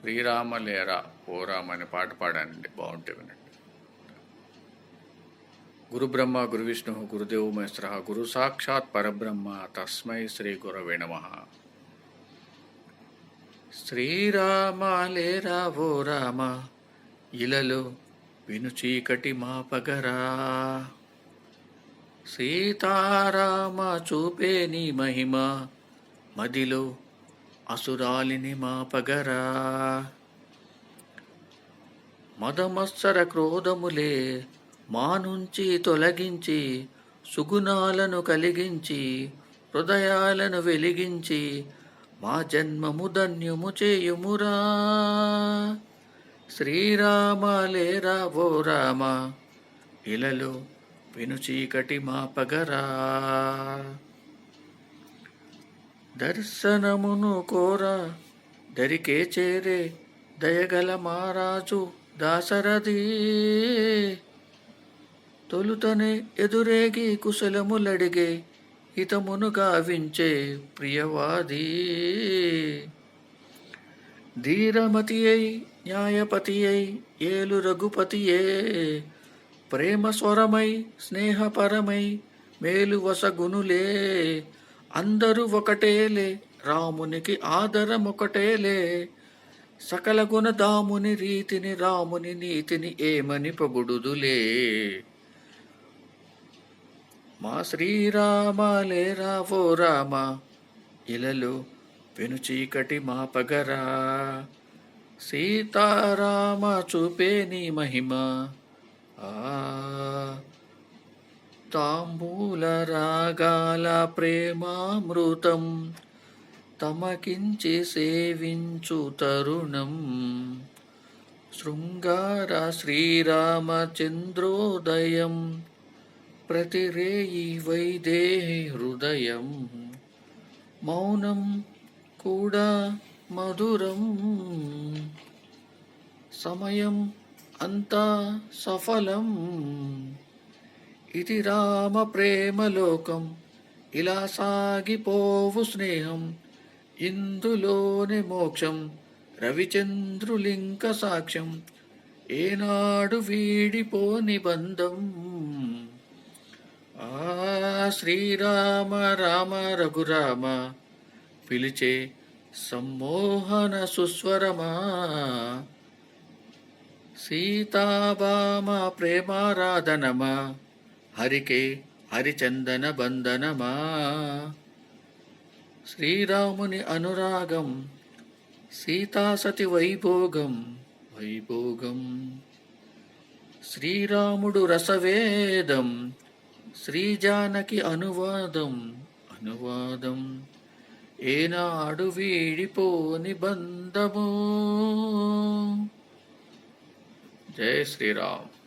శ్రీరామ లేరా ఓ రామ అనే పాట పాడానండి బాగుంటే వినండి. గురు బ్రహ్మ గురు విష్ణు గురుదేవ మహేశ్వర గురు సాక్షాత్ పరబ్రహ్మ తస్మై శ్రీ గురవే నమ. శ్రీరామ లేరా ఓ రామ ఇలలో విను చీకటి మాపగరా. సీతారామ చూపే నీ మహిమ మదిలో అసురాలిని మాపగరా. మదమత్సర క్రోధములే మా నుంచి తొలగించి సుగుణాలను కలిగించి హృదయాలను వెలిగించి మా జన్మము ధన్యము చేయుమురా. శ్రీరామ లేరా ఓ రామ ఇలలో విను చీకటి మా పగరా దర్శనమును కోరా దరికే చేరే దయగల మహారాజు దాసరథి తొలుతనే ఎదురేగి కుశలములడిగే హితమును గావించే ప్రియవాది. ధీరమతి అయి న్యాయపతి అయి ఏలు రఘుపతియే ప్రేమ స్వరమై స్నేహపరమై మేలు వసగునులే అందరూ ఒకటేలే రామునికి ఆదరం ఒకటేలే సకల గుణదాముని రీతిని రాముని నీతిని ఏమని పొగుడుదులే మా శ్రీరామ లేరా ఓ రామ ఇలలో పెను చీకటి మా పగరా సీతారామ చూపే నీ మహిమ. ఆ తాంబూల రాగాల ప్రేమామృతం తమకించి సేవించు తరుణం. శృంగార శ్రీరామచంద్రోదయం ప్రతిరేయి వైదేహి హృదయం. మౌనం కూడా మధురం. సమయం అంతా సఫలం. ఇది రామ ప్రేమలోకం ఇలా సాగిపోవు స్నేహం. ఇందులోని మోక్షం. రవిచంద్రులింక సాక్ష్యం. ఏనాడు వీడిపో నిబంధం. ఆ శ్రీరామ రామ రఘురామ పిలిచే సమ్మోహన సుస్వరమా. సీతాబామ ప్రేమారాధనమా. హరికే హరిచందన బంధనమా? శ్రీరాముని అనురాగం సీతాసతి వైభోగం వైభోగం. శ్రీరాముడు రసవేదం శ్రీజానకి అనువాదం అనువాదం. ఏనాడు వీడిపోని బంధము? జై శ్రీరామ్.